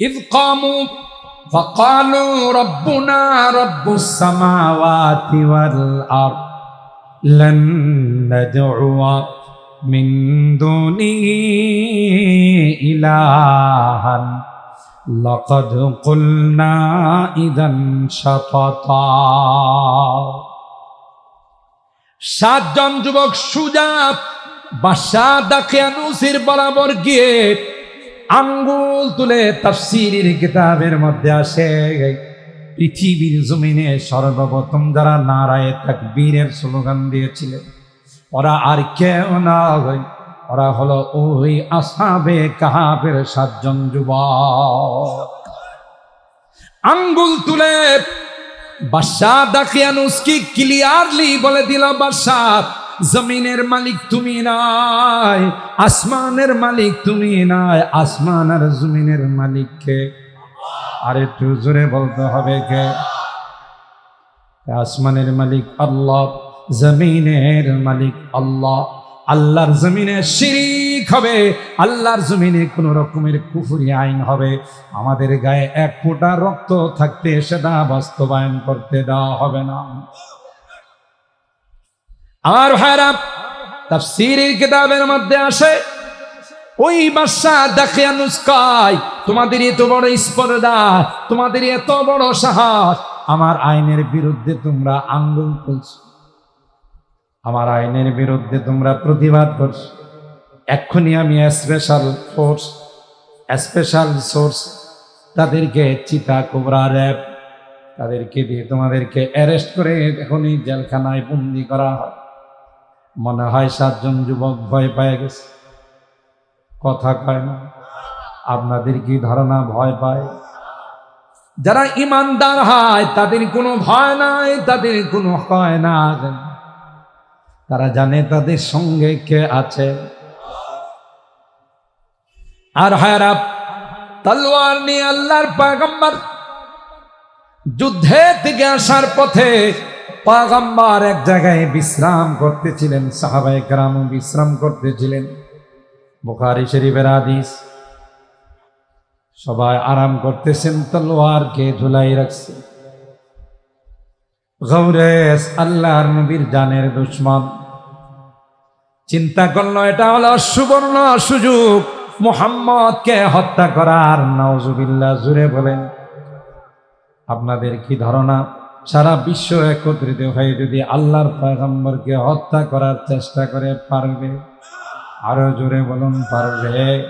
إذ قاموا فقالوا ربنا رب السماوات والأرض لن ندعو من دونه إلها لقد قلنا إذا شططا সাতজন যুবক সুজা বাদশাহ দাকিয়ানুসির বরাবর গিয়ে আঙ্গুল তুলে তাফসিরের কিতাবের মধ্যে আসে, পৃথিবীর জমিনে সর্বপ্রথম যারা নারায় তাকবীরের স্লোগান দিয়েছিলেন, ওরা আর কেউ না হয়, ওরা হলো ওই আসাবে কাহাবের সাতজন যুবক। আঙ্গুল তুলে বাদশাহ দাকিয়ানুসকি ক্লিয়ারলি বলে দিল, বাদশাহ জমিনের মালিক তুমি নাই, আসমানের মালিক তুমি নাই, আসমান আর জমিনের মালিক কে? আর একটু জোরে বলতে হবে কে? আসমানের মালিক আল্লাহ, জমিনের মালিক আল্লাহ। আল্লাহর জমিনে শিরিক হবে, আল্লাহর জমিনে কোন রকমের কুফুরি আইন হবে। আমাদের গায়ে এক ফোঁটা রক্ত থাকতে সেটা বাস্তবায়ন করতে দেওয়া হবে না। আমার ভাইরা, তাফসীরের কিতাবের মধ্যে আসে, ওই বাদশা দেখে নুস্কায় তোমাদের এত বড় স্পর্ধা, তোমাদের এত বড় সাহস, আমার আইনের বিরুদ্ধে তোমরা আঙ্গুল তুলছো আমার আইনের বিরুদ্ধে তোমরা প্রতিবাদ করছ। এক্ষুনি আমি স্পেশাল ফোর্স স্পেশাল সোর্স তাদেরকে চিতা কোবরা র্যাব, তাদেরকে দিয়ে তোমাদেরকে অ্যারেস্ট করে এখনই জেলখানায় বন্দি করা হয়। মনে হয় সাতজন যুবক ভয় পেয়ে গেছে। কথা কয় না, আপনাদের কি ধারণা ভয় পায়? যারা ইমানদার হয়, তাদের কোনো ভয় নাই, তাদের কোনো হয় না তারা জানে তাদের সঙ্গে কে আছে। আর হায়রা তলোয়ার নিয়ে আল্লাহর পাগম্বর যুদ্ধে থেকে আসার পথে পাগম্বর এক জায়গায় বিশ্রাম করতেছিলেন সাহাবাই গ্রাম বিশ্রাম করতেছিলেন। বুখারি শরীফের আদিস সবাই আরাম করতেছেন, তলোয়ারকে ঝুলাই রাখছে। গৌরেশ, আল্লাহর নবীর জানের দুশ্মন। চিন্তা করল, এটা হলো সুবর্ণ সুযোগ, মোহাম্মদকে হত্যা করার নওজুবিল্লা জুড়ে বলেন। আপনাদের কি ধারণা? সারা বিশ্ব একত্রিত হয়ে যদি আল্লাহর পয়গম্বরকে হত্যা করার চেষ্টা করে পারবে, আরও জোরে বলুন পারবে।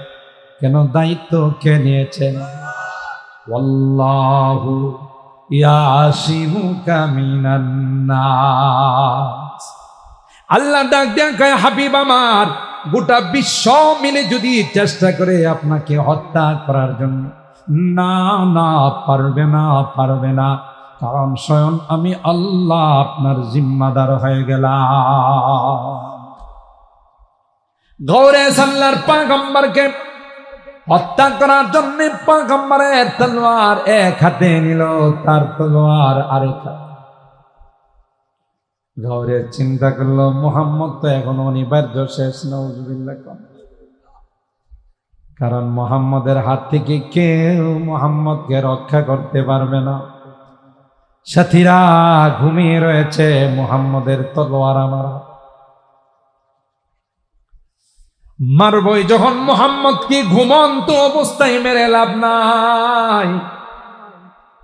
কেন দায়িত্ব কে নিয়েছেন নাস। আল্লাহ ডাক দেখায় হাবিব আমার, গোটা বিশ্ব মিলে যদি চেষ্টা করে আপনাকে হত্যা করার জন্য। না না, পারবে না পারবে না। কারণ স্বয়ং আমি আল্লাহ আপনার জিম্মাদার হয়ে গেলাম। গৌরে সাল্লার পাগম্বরকে হত্যা করার জন্য পাগম্বরের তলোয়ার এক হাতে নিল, তার তলোয়ার আরেক হাতে। চিন্তা করল, মোহাম্মদ তো এখন অনিবার্য, শেষ নজুবিল্লা কম। কারণ মোহাম্মদের হাত থেকে কেউ মোহাম্মদকে রক্ষা করতে পারবে না। সাথীরা ঘুমিয়ে রয়েছে, মোহাম্মদের তলোয়ার আমার। মারবই যখন মোহাম্মদকে ঘুমন্ত অবস্থায় মেরে লাভ নাই,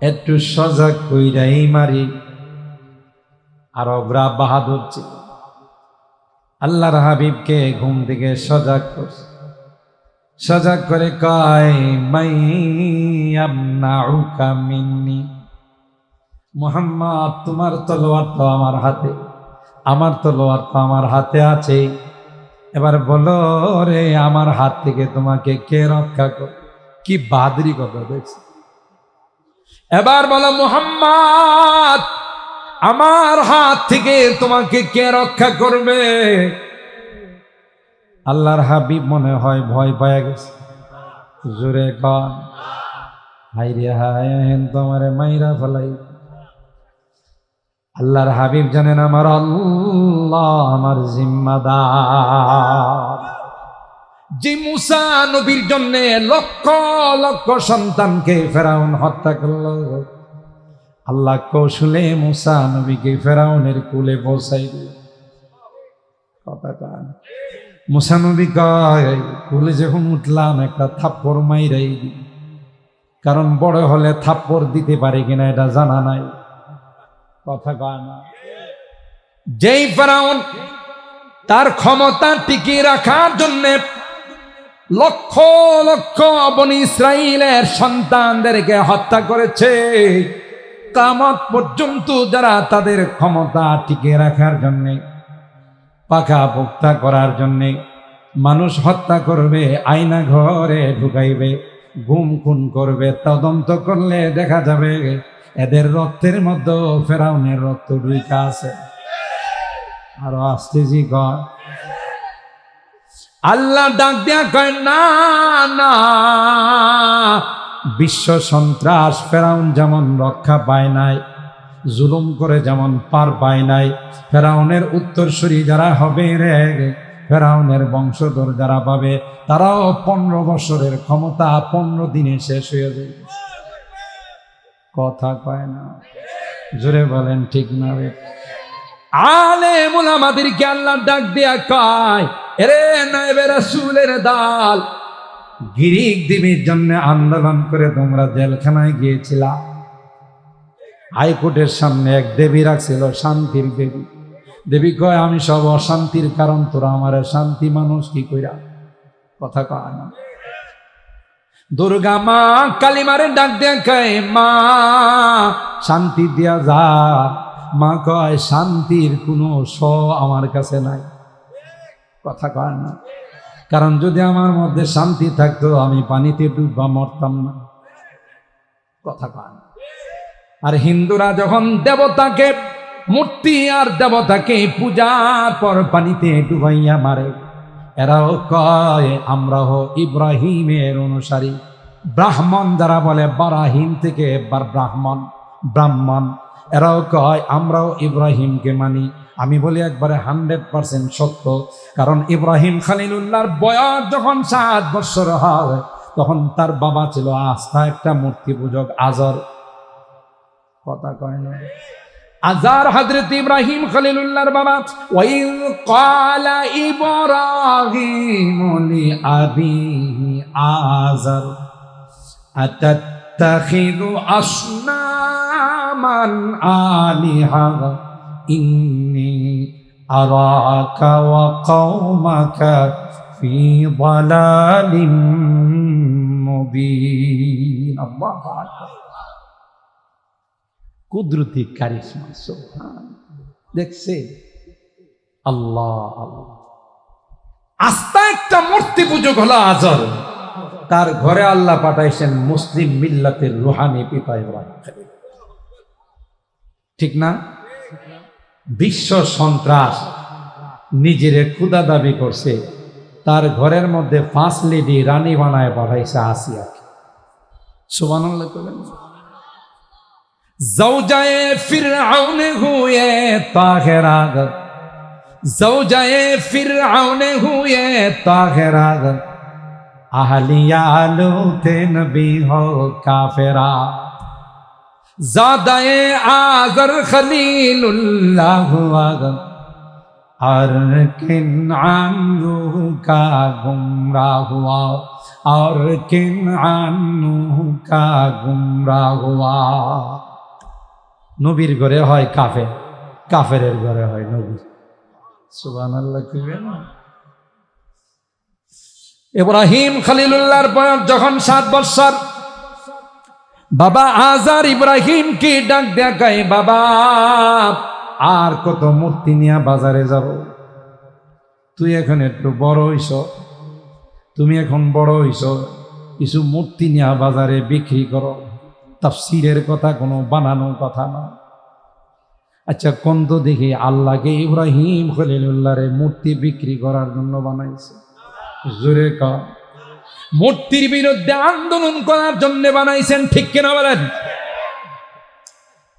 একটু সজাগ কইরাই মারি। আরবরা বাহাদুর ছিল। আল্লাহর হাবিবকে ঘুম থেকে সজাগ করছে সজাগ করে কয়, মাই আমনাউকা মিন্নি। মোহাম্মদ, তোমার তলোয়ার তো আমার হাতে, আমার তলোয়ার তো আমার হাতে আছে। এবার বলো রে, আমার হাত থেকে তোমাকে কে রক্ষা কর? কি বাদরি কথা দেখছি? এবার বলো মোহাম্মদ, আমার হাত থেকে তোমাকে কে রক্ষা করবে? আল্লাহর হাবিব মনে হয় ভয় পায় গেছে। জোরে কন। হাই রে হায় তোমার মাইরা ফেলাই আল্লাহর হাবিব জানেন আমার আল্লাহ আমার জিম্মাদার। যে মুসা নবীর জন্য লক্ষ লক্ষ সন্তানকে ফেরাউন হত্যা করল। আল্লাহ কৌশলে মুসা নবীকে ফেরাউনের কুলে পৌঁছাই দিল। কথা মুসা নবী কয়, কুলে যখন উঠলাম, একটা থাপ্পড় মাইরাই কারণ বড় হলে থাপ্পড় দিতে পারে কিনা এটা জানা নাই। কথা কয় না। যেই ফেরাউন তার ক্ষমতা টিকিয়ে রাখার জন্যে লক্ষ লক্ষ বনি ইসরায়েলের সন্তানদেরকে হত্যা করেছে, কামত পর্যন্ত যারা তাদের ক্ষমতা টিকে রাখার জন্যে পাকা পোক্তা করার জন্যে মানুষ হত্যা করবে, আয়না ঘরে ঢুকাইবে, গুম খুন করবে, তদন্ত করলে দেখা যাবে এদের রক্তের মধ্যে ফেরাউনের রক্ত ডুইকা আছে। আরও আসতেছি কয় আল্লাহ ডাক দিয়া কয়, না না, বিশ্ব সন্ত্রাস ফেরাউন যেমন রক্ষা পায় নাই, জুলুম করে যেমন পার পায় নাই, ফেরাউনের উত্তরসূরি যারা হবে রে, ফেরাউনের বংশধর যারা পাবে, তারাও পনেরো বছরের ক্ষমতা পনেরো দিনে শেষ হয়ে যাবে। কথা কয় না। জোরে বলেন ঠিক না রে? আলে মুলামাদেরকে আল্লাহ ডাক দিয়া কয় এরে নাইবে রাসূলের দাল। গিরিক দেবীর জন্য আন্দোলন করে তোমরা জেলখানায় গিয়েছিলা। হাইকোর্টের সামনে এক দেবী রাখছিল শান্তির দেবী। দেবী কয় আমি সব অশান্তির কারণ তোরা আমার শান্তি মানুষ কি কইরা? কথা কয় না। দুর্গা মা কালিমারে ডাক দিয়া কয়, মা, শান্তি দিয়া যা। মা কয়, শান্তির কোনো স আমার কাছে নাই। কথা কয় না। কারণ যদি আমার মধ্যে শান্তি থাকতো, আমি পানিতে ডুববা মরতাম না। কথা কয় না। আর হিন্দুরা যখন দেবতাকে, মূর্তি আর দেবতাকে পূজার পর পানিতে ডুবাইয়া মারে। এরাও কয়, আমরা হো ইব্রাহিমের অনুসারী। ব্রাহ্মণ যারা বলে বারাহিম থেকে বার ব্রাহ্মণ ব্রাহ্মণ। এরাও কয়, আমরাও ইব্রাহিমকে মানি। আমি বলি একবারে হান্ড্রেড পার্সেন্ট সত্য, কারণ ইব্রাহিম খালিলুল্লাহর বয়স যখন সাত বৎসর হয়, তখন তার বাবা ছিল আস্থা একটা মূর্তি পূজক আজর। কথা কয় না। আজার হজরত ইব্রাহিম খলিলুল্লাহর বাবা ওই কলা ইব্রাহিম লি আবিহি আজার আতাত্তাখিযু আসনামান আলিহা ইন্নী আরাকা ওয়া কওমাকা ফি দালালিম মুবিন আল্লাহু আকবার কুদরতি কারিশমা, সুবহান। দেখছে? আল্লাহ আল্লাহ। আস্থা একটা মূর্তি পূজক হলো আজর। তার ঘরে আল্লাহ পাঠাইছেন মুসলিম মিল্লাতের রুহানি পিতা ঠিক না? বিশ্ব সন্ত্রাস নিজের ক্ষুদা দাবি করছে। তার ঘরের মধ্যে পাঁচ লেডি রানী বানায় পাঠাইছে আসিয়াকে। সুবান জৌজায়ে ফিরাউনে হুয়ে তাহেরাগ জৌজায়ে ফিরাউনে হুয়ে তাহেরাগ আহলিয়ালু তে নবী হো কাফেরা জাদায়ে আজর খলিলুল্লাহ আগম আর কিন আনু কা গুমরা হুয়া আর কিন আনু কা গুমরা হুয়া নবীর ঘরে হয় কাফে কাফের কাফেরের ঘরে হয় নবী সুবান আল্লাহ ইব্রাহিম খালিলুল্লাহর বয়স যখন সাত বৎসর বাবা আজার ইব্রাহিম কি ডাক দেখায় বাবা আর কত মূর্তি নিয়ে বাজারে যাব? তুই এখন একটু বড় হইস তুমি এখন বড় হইস কিছু মূর্তি নিয়ে বাজারে বিক্রি করো। তাফসিরের কথা, কোনো বানানো কথা না আচ্ছা কোন তো দেখি আল্লাহকে ইব্রাহিম খলিলুল্লাহরে মূর্তি বিক্রি করার জন্য বানাইছে। জোরে ক মূর্তির বিরুদ্ধে আন্দোলন করার জন্য বানাইছেন, ঠিক কিনা বলেন?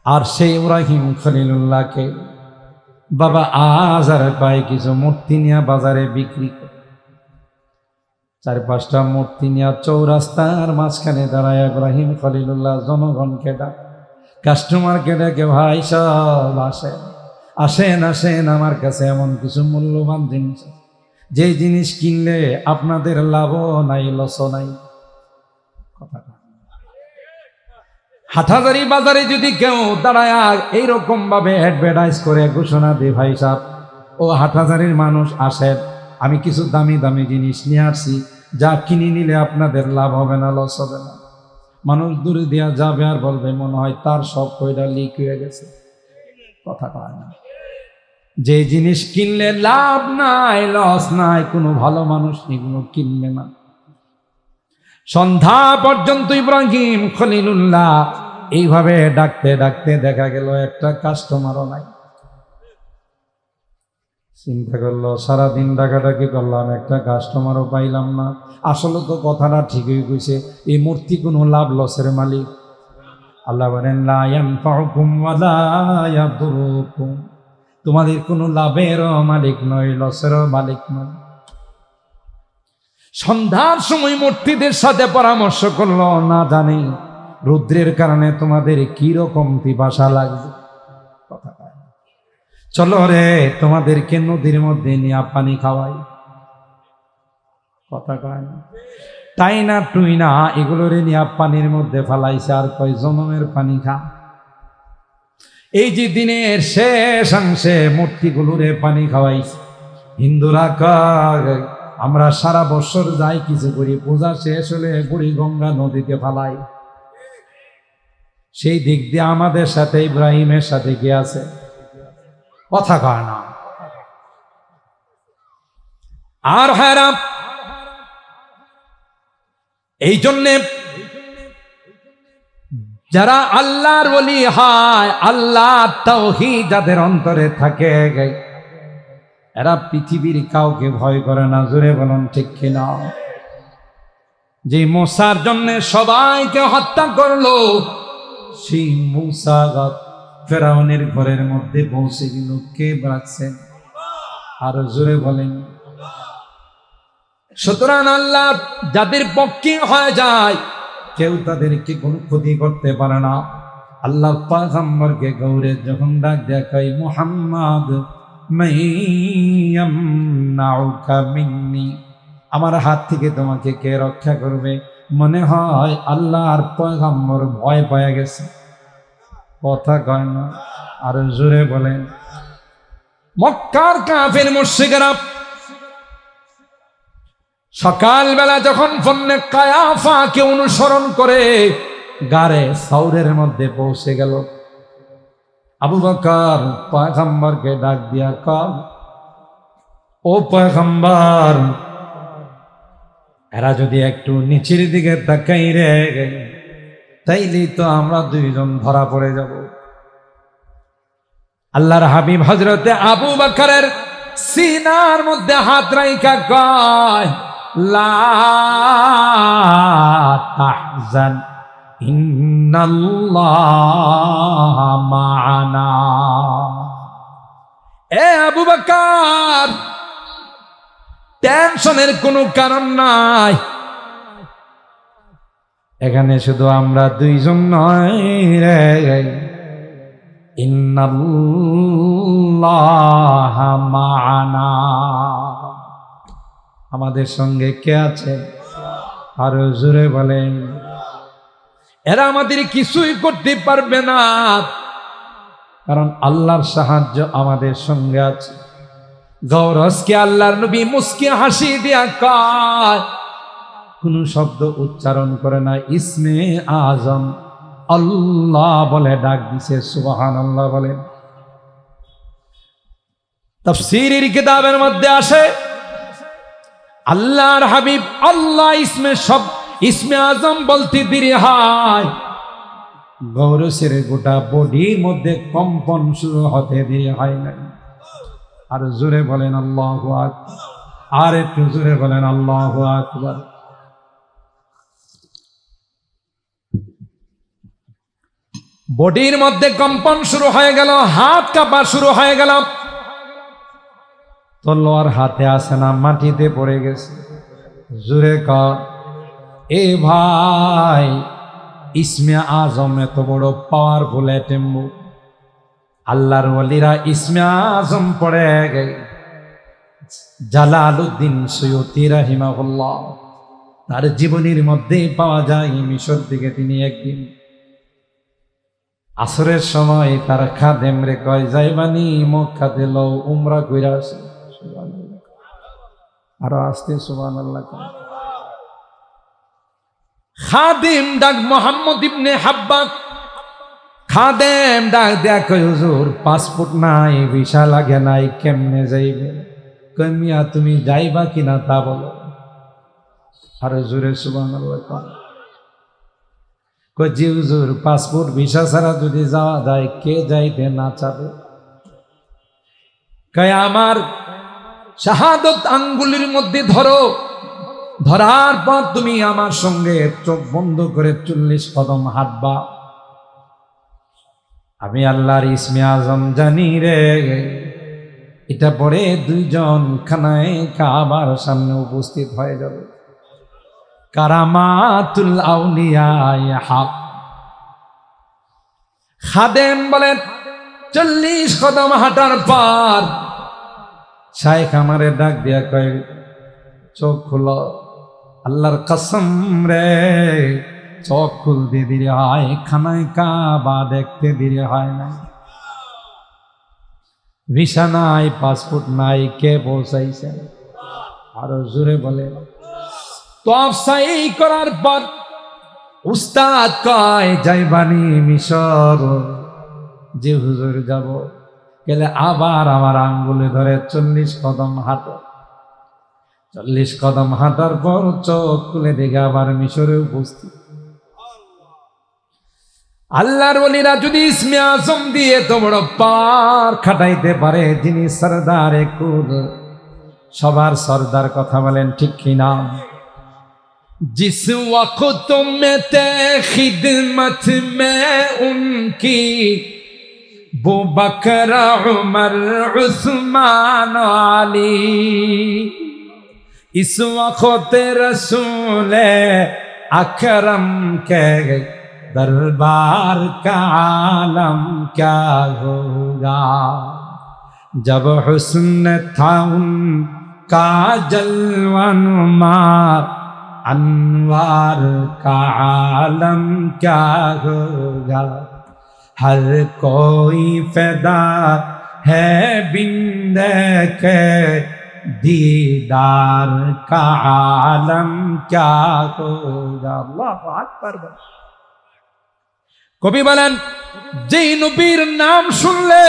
আর সেই ইব্রাহিম খলিলুল্লাহকে, বাবা আজ আর কয় কিছু মূর্তি নিয়ে বাজারে বিক্রি করে চার পাঁচটা মূর্তি নিয়ে চৌরাস্তার মাঝখানে দাঁড়ায় ইব্রাহিম খলিলুল্লাহ জনগণকে ডাক। কাস্টমারকে ডেকে, ভাই, সব আসেন। আসেন আসেন, আমার কাছে এমন কিছু মূল্যবান জিনিস যে জিনিস কিনলে আপনাদের লাভও নাই, লসও নাই। কথাটা। হাটহাজারি বাজারে যদি কেউ দাঁড়ায় এইরকম ভাবে অ্যাডভার্টাইজ করে ঘোষণা দে ভাই, সাহেব, ও হাটহাজারির মানুষ আসেন। আমি কিছু দামি দামি জিনিস নিয়ে আসছি, যা কিনে নিলে আপনাদের লাভ হবে না, লস হবে না। মানুষ দূরে দেওয়া যাবে আর বলবে, মনে হয় তার সব কইটা লিক হয়ে গেছে। কথা কয় না। যে জিনিস কিনলে লাভ নাই, লস নাই, কোনো ভালো মানুষ এগুলো কিনবে না। সন্ধ্যা পর্যন্ত ইব্রাহিম খলিলুল্লাহ এইভাবে ডাকতে ডাকতে দেখা গেল, একটা কাস্টমারও নাই। চিন্তা করল, সারাদিন ডাকাডাকি করলাম, একটা কাস্টমারও পাইলাম না। আসলে তো কথাটা ঠিকই কইছে, এই মূর্তি কোনো লাভ লসের মালিক। আল্লাহ বলেন তোমাদের কোনো লাভেরও মালিক নয়, লসেরও মালিক নয়। সন্ধ্যার সময় মূর্তিদের সাথে পরামর্শ করল, না জানি, রুদ্রের কারণে তোমাদের কি রকম পিপাসা লাগবে? কথা। চলো রে, তোমাদেরকে নদীর মধ্যে নিয়ে পানি খাওয়াই। কথা কয় না। তাই না টুই না এগুলোর নিয়ে পানির মধ্যে ফালাইছে আর কয় জনমের পানি খা। এই যে দিনের শেষ অংশে মূর্তিগুলোরে পানি খাওয়াইছে হিন্দুরা আমরা সারা বছর যাই কিছু করি, পূজা শেষ হলে বুড়ি গঙ্গা নদীতে ফালাই। সেই দিক দিয়ে আমাদের সাথে ইব্রাহিমের সাথে কি আছে? কথা কয় না। আর হ্যারাম এই জন্যে যারা আল্লাহর বলি হয় আল্লাহ তৌহি যাদের অন্তরে থাকে, এরা পৃথিবীর কাউকে ভয় করে না, জোরে বলুন ঠিক কিনা? যে মশার জন্য সবাইকে হত্যা করল, সেই মূসা ফেরাউনের ঘরের মধ্যে পৌঁছে গেল। কে রাখছেন আর জোরে বলেন। সুতরাং আল্লাহ যাদের পক্ষে হয়ে যায়, কেউ তাদেরকে কোনো ক্ষতি করতে পারে না। আল্লাহ পাগম্বরকে গৌরে যখন ডাক দেখাই মোহাম্মদ আমার হাত থেকে তোমাকে কে রক্ষা করবে? মনে হয় আল্লাহ আর পয়গম্বর ভয় পাওয়া গেছে। কথা কয় না, আর জোরে বলেন। মক্কার কাফের মুর্শিকেরা সকালবেলা যখন ফন্নে কায়াফাকে অনুসরণ করে গারে সাউরের মধ্যে পৌঁছে গেল। আবু বকর পয়গম্বরকে ডাক দিয়া কর ও পয়গম্বর, এরা যদি একটু নিচের দিকে তাকাই রে তাইলেই তো আমরা দুইজন ধরা পড়ে যাব। আল্লাহর হাবিব হজরতে আবু বকরের সিনার মধ্যে হাত রাইকা কয় এ আবু বকর, টেনশনের কোনো কারণ নাই। এখানে শুধু আমরা দুইজন নয় রে। মা'ানা আমাদের সঙ্গে কে আছে? আরও জোরে বলেন। এরা আমাদের কিছুই করতে পারবে না। কারণ আল্লাহর সাহায্য আমাদের সঙ্গে আছে। গৌরসকে আল্লাহর নবী মুস্কি হাসি দিয়া কয় কোন শব্দ উচ্চারণ করে না, ইসমে আজম। আল্লাহ বলে, ডাক দিছে সুবাহান আল্লাহ বলেন তফসিরের কিতাবের মধ্যে আসে, আল্লাহর হাবিব, আল্লাহ ইসমে সব, ইসমে আজম বলতে দেরি হয়। গৌরসের গোটা বডির মধ্যে কম্পন শুরু হতে দেরি হয় নাই। আর জোরে বলেন, আল্লাহ আর একটু জোরে বলেন, আল্লাহ আকবার। বডির মধ্যে কম্পন শুরু হয়ে গেল, হাত কাঁপা শুরু হয়ে গেল। তলোয়ার হাতে আসে না, মাটিতে পড়ে গেছে। জুরে কর। এ ভাই, ইসমে আজম এত বড় পাওয়ারফুল এটেম্বু আল্লাহর ওলিরা ইসমে আজম পড়ে গে জালালউদ্দিন সৈয়দি রাহিমাহুল্লাহ, তার জীবনীর মধ্যেই পাওয়া যায় মিশর দিকে তিনি একদিন। আসরের সময় তার খাদেম রে কয়, যাইবানি, মক্কা দিল উমরা কইরা। আরও আসতে সুবান আল্লাহ খাদিম ডাক মোহাম্মদ ইবনে হাব্বা খাদেম ডাক কই হুজুর, পাসপোর্ট নাই, ভিসা লাগে নাই, কেমনে যাইবে? কই মিয়া, তুমি যাইবা কিনা তা বলো। আর জোরে সুবান আল্লাহ জি হুজুর, পাসপোর্ট, ভিসা ছাড়া যদি যাওয়া যায়, কে যাইতে না চাবে? কয়, আমার শাহাদত আঙ্গুলির মধ্যে ধরো, ধরার পর তুমি আমার সঙ্গে চোখ বন্ধ করে চল্লিশ কদম হাঁটবা। আমি আল্লাহর ইসমে আজম জানি রে, এটা পরে দুইজন খানায় কাবার সামনে উপস্থিত হয়ে যাবে। কারামাতুল আউলিয়ায় হাক। খাদেম বলেন, চল্লিশ কদম হাঁটার পর শাইখ আমারে ডাক দিয়া কয়, চোখ খুল, আল্লাহর কসম রে, চোখ খুলতে দিলে হয়, খানায় কাবা দেখতে দিলে হয় না ভিসা নাই পাসপোর্ট নাই, কে পৌঁছাইছে? আরও জোরে বলে তো আফসাই করার পর উস্তাদ কয় যাইবানি মিশর, যে হুজুর যাব, গেলে আবার আমার আঙ্গুলে ধরে চল্লিশ কদম হাঁটো। চল্লিশ কদম হাঁটার পর চোখ খুলে দেখে আবার মিশরে উপস্থিত। আল্লাহর বলিরা যদি ইসমে আজম দিয়ে তো বড় পার খাটাইতে পারে, যিনি সর্দার কুল, সবার সর্দার কথা বলেন ঠিক কিনা जिस वक्त में ते खिदमत में उनकी वो बकर उमर उस्मान अली इस वक्त रसूल अकरम के दरबार का आलम क्या होगा जब हुस्न था उनका जलवन मार انوار کا عالم کیا ہوگا ہر کوئی فدا ہے بند کے دیدار کا عالم کیا ہوگا اللہ اکبر কবি বলেন যেই নবীর নাম শুনলে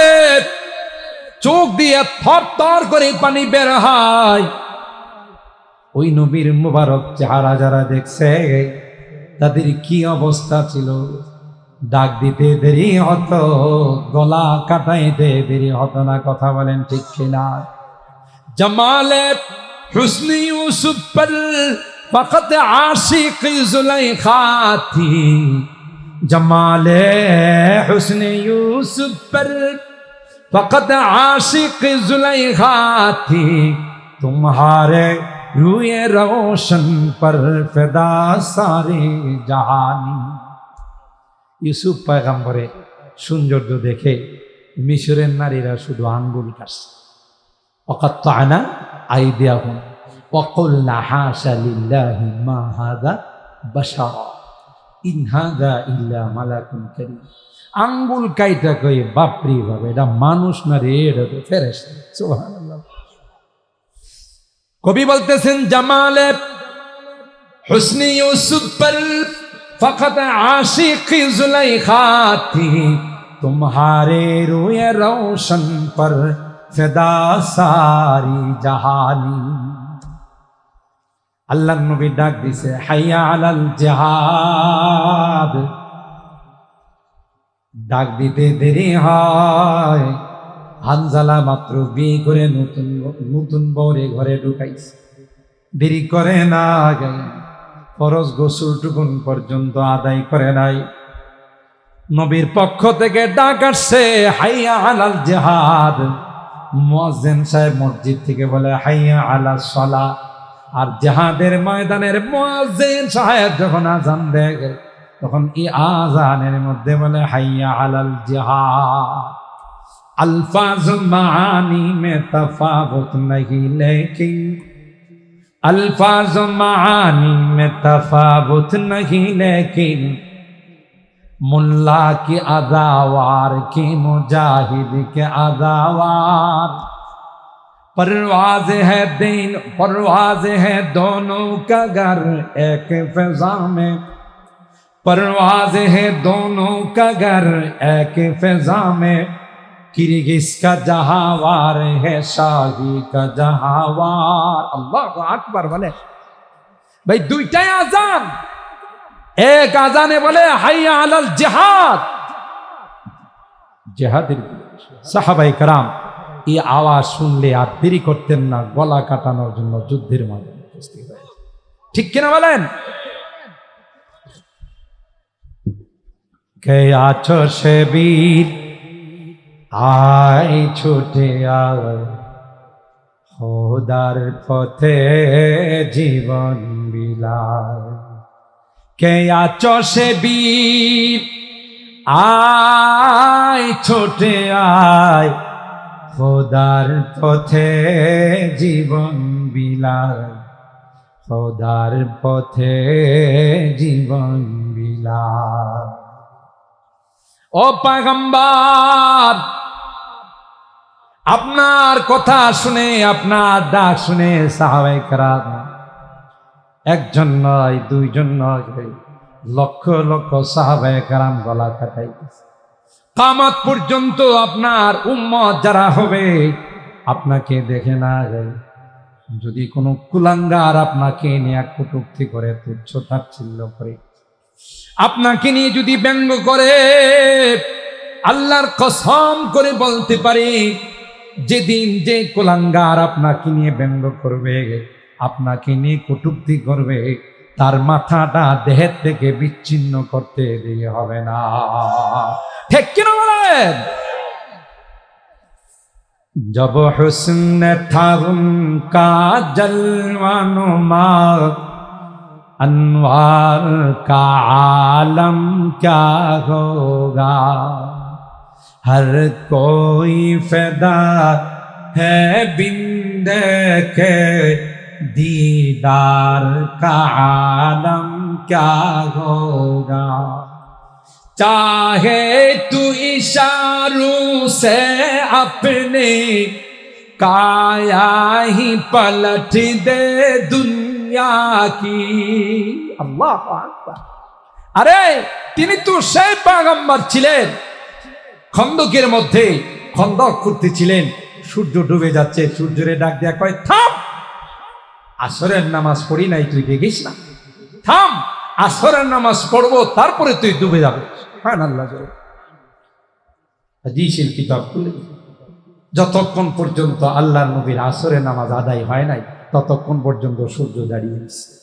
চোখ দিয়ে থর থর করে পানি বের হয় ওই নবীর মুবারক চেহারা যারা দেখছে, তাদের কি অবস্থা ছিল? ডাক দিতে দেরি হতো, গলা কাটাইতে দেরি হতো না, কথা বলেন ঠিক কিনা? জমালে হুসনি ইউসুফ পর ফকত আশিক জুলাইখা থি। জমালে হুসনি ইউসুফ পর ফকত আশিক জুলাইখা থি। তুমহারে روئے روشن پر فدا سارے جہانی ইউসুফ পয়গাম্বরে সৌন্দর্য দেখে মিশরের নারীরা শুধু আঙ্গুল কাটছে অকাত্ত আনা আই দেয়া হুন অকল নাহাশালিল্লাহি মা হাদা বাসা ইন হাদা ইল্লা মালাকুন করি আঙ্গুল কাইটা কয়ে বাপরি বাপ এটা মানুষ না রে এটা তো ফেরেস সোহান কবি বলতেছেন, জামালে হুসনি ইউসুফ পর ফকত আশিক জুলাইখা থি তুমহারে রুয়ে রোশন পর ফেদা সারি জাহানি। আল্লাহ নবী ডাক দিছে, হাইয়া আলাল জাহাদ। ডাক দিতে দেরি হয়। হানজালা মাত্র বিয়ে করে নতুন নতুন বউরে ঘরে ঢুকাইছে। দেরি করে না গে ফরজ গোসল টুকুন পর্যন্ত আদায় করে নাই। নবীর পক্ষ থেকে ডাক আসছে, হাইয়া আলাল জেহাদ। মুয়াজ্জিন সাহেব মসজিদ থেকে বলে, হাইয়া আলা সলা। আর জাহাদের ময়দানের মুয়াজ্জিন সাহেব যখন আজান দেয়, তখন এই আজানের মধ্যে বলে, হাইয়া আলাল জিহাদ। अल्फाज मानी में तफावत नहीं, लेकिन अल्फाज मानी में तफावत नहीं, लेकिन मुल्ला की अदावार की मुजाहिद के अदावार। परवाज है दिन, परवाज है दोनों का घर, एक फिजा में। परवाज है दोनों का घर, एक फिजा में। किर्गिज का जहावार है शाही का जहावार अल्लाह আকবার বলে ভাই দুইটাই আজান এক আজানে বলে হাইয়া আলাল জিহাদ জেহাদের সাহাবাই কারাম এই আওয়াজ শুনলে আর দেরি করতেন না গলা কাটানোর জন্য যুদ্ধের মাঝে উপস্থিত হয়ে ঠিক কিনা বলেন কে আছো সে বীর আয় ছুটে আয়। পথে জীবন বিলায়। কে আছো সে বীর? আয় ছোটে আয়। খোদার পথে জীবন বিলায়। খোদার পথে জীবন বিলায়। ও পাগম্বার! আপনার কথা শুনে, আপনার ডাক শুনে সাহাবাই করাম একজন নয়, দুইজন নয়, লক্ষ লক্ষ সাহাবাই কারাম গলা কাটাই কামাত পর্যন্ত আপনার উম্মত যারা হবে, আপনাকে দেখে না যায়। যদি কোনো কুলাঙ্গার আপনাকে নিয়ে কটুক্তি করে, তুচ্ছ তাচ্ছিল্য করে, আপনাকে নিয়ে যদি ব্যঙ্গ করে, আল্লাহর কসম করে বলতে পারি যেদিন যে কোলাঙ্গার আপনাকে নিয়ে ব্যঙ্গ করবে আপনাকে নিয়ে কটুক্তি করবে তার মাথাটা দেহের থেকে বিচ্ছিন্ন করতে দিয়ে হবে না ঠিক কিনা বলেন जब हुस्न था उनका जलवानुमा अनवार का आलम क्या होगा ہر کوئی فدا ہے بند کے دیدار کا عالم کیا ہوگا چاہے تو اشاروں سے اپنے کایا ہی پلٹ دے دنیا کی اللہ اکبر ارے তিনি তো সেই পাগাম্বার ছিলেন খন্দকের মধ্যে খন্দক করতেছিলেন। সূর্য ডুবে যাচ্ছে, সূর্যরে ডাক দেয়া কয়, থাম! আসরের নামাজ পড়ি নাই, তুই দেখিস না। থাম! আসরের নামাজ পড়ব, তারপরে তুই ডুবে যাবে। হ্যাঁ আল্লাহ হাদিসের কিতাব খুলে যতক্ষণ পর্যন্ত আল্লাহ নবীর আসরের নামাজ আদায় হয় নাই, ততক্ষণ পর্যন্ত সূর্য দাঁড়িয়ে আছে।